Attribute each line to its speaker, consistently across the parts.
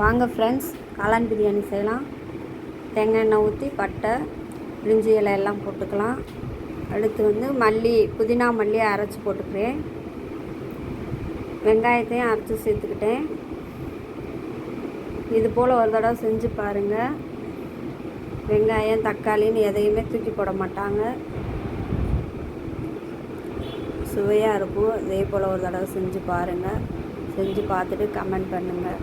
Speaker 1: வாங்க ஃப்ரெண்ட்ஸ் காளான் பிரியாணி செய்யலாம். தேங்காய் எண்ணெய் ஊற்றி பட்டை பிரிஞ்சி இலை எல்லாம் போட்டுக்கலாம். அடுத்து வந்து மல்லி புதினா மல்லி அரைச்சி போட்டுக்கிறேன். வெங்காயத்தையும் அரைச்சி சேர்த்துக்கிட்டேன். இது போல் ஒரு தடவை செஞ்சு பாருங்கள் வெங்காயம் தக்காளின்னு எதையுமே தூக்கி போட மாட்டாங்க. சுவையாக இருக்கும். இதே போல் ஒரு தடவை செஞ்சு பாருங்கள் செஞ்சு பார்த்துட்டு கமெண்ட் பண்ணுங்கள்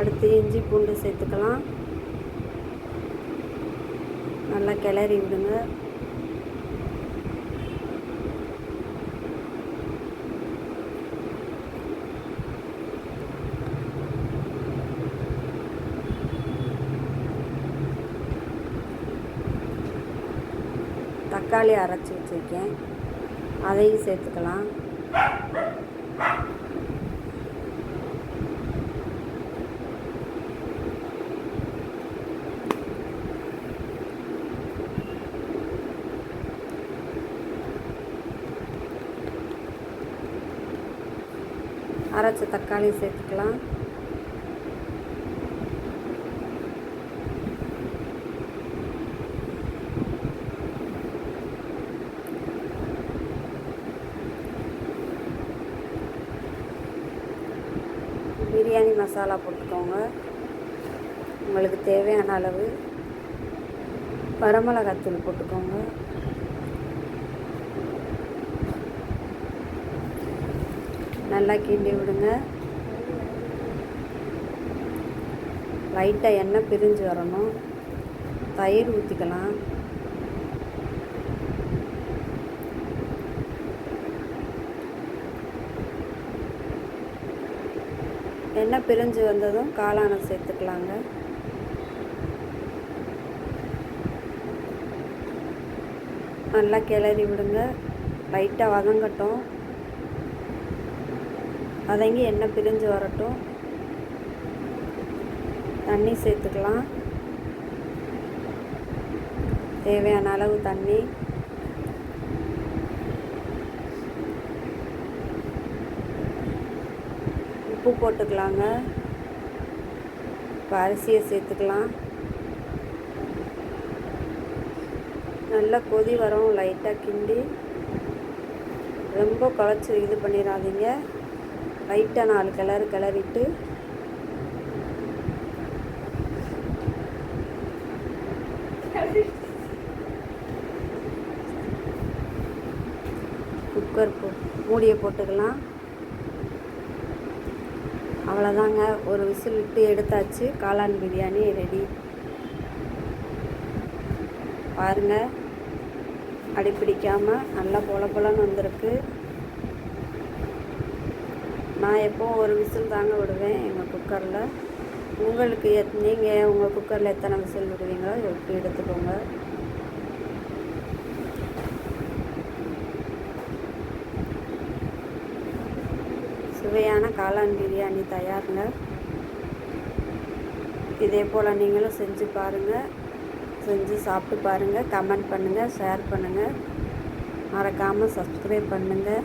Speaker 1: அடுத்து இஞ்சி பூண்டு சேர்த்துக்கலாம். நல்லா கிளறி விடுங்க. தக்காளி அரைச்சி வச்சுருக்கேன். அதையும் சேர்த்துக்கலாம். அரைச்ச தக்காளி சேர்த்துக்கலாம். பிரியாணி மசாலா போட்டுக்கோங்க. உங்களுக்கு தேவையான அளவு வரமிளகாத்தூள் போட்டுக்கோங்க. நல்லா கிண்டி விடுங்க. லைட்டாக எண்ணெய் பிரிஞ்சு வரணும். தயிர் ஊற்றிக்கலாம் எண்ணெய் பிரிஞ்சு வந்ததும் காளானை சேர்த்துக்கலாங்க. நல்லா கிளறி விடுங்க. லைட்டாக வதங்கட்டும். வதங்கி எண்ணெய் பிரிஞ்சு வரட்டும். தண்ணி சேர்த்துக்கலாம். தேவையான அளவு தண்ணி. உப்பு போட்டுக்கலாங்க. இப்போ அரிசியை சேர்த்துக்கலாம். நல்லா கொதி வரும் லைட்டாக கிண்டி. ரொம்ப குழச்சி இது பண்ணிடாதீங்க. லைட்டாக நாலு கலர் கிளறிட்டு குக்கர் போ மூடியை போட்டுக்கலாம். அவ்வளோதாங்க. ஒரு விசில் விட்டு எடுத்தாச்சு. காளான் பிரியாணி ரெடி. பாருங்கள் அடிப்பிடிக்காமல் நல்லா பொல பொலன்னு வந்திருக்கு. நான் எப்போவும் ஒரு விசில் தாங்க விடுவேன் எங்கள் குக்கரில். உங்களுக்கு எத் நீங்கள் உங்கள் குக்கரில் எத்தனை விசில் விடுவீங்களோ எப்படி எடுத்துக்கோங்க. சுவையான காளான் பிரியாணி தயாருங்க. இதே போல் நீங்களும் செஞ்சு பாருங்கள் செஞ்சு சாப்பிட்டு பாருங்கள் கமெண்ட் பண்ணுங்கள் ஷேர் பண்ணுங்கள் மறக்காமல் சப்ஸ்கிரைப் பண்ணுங்கள்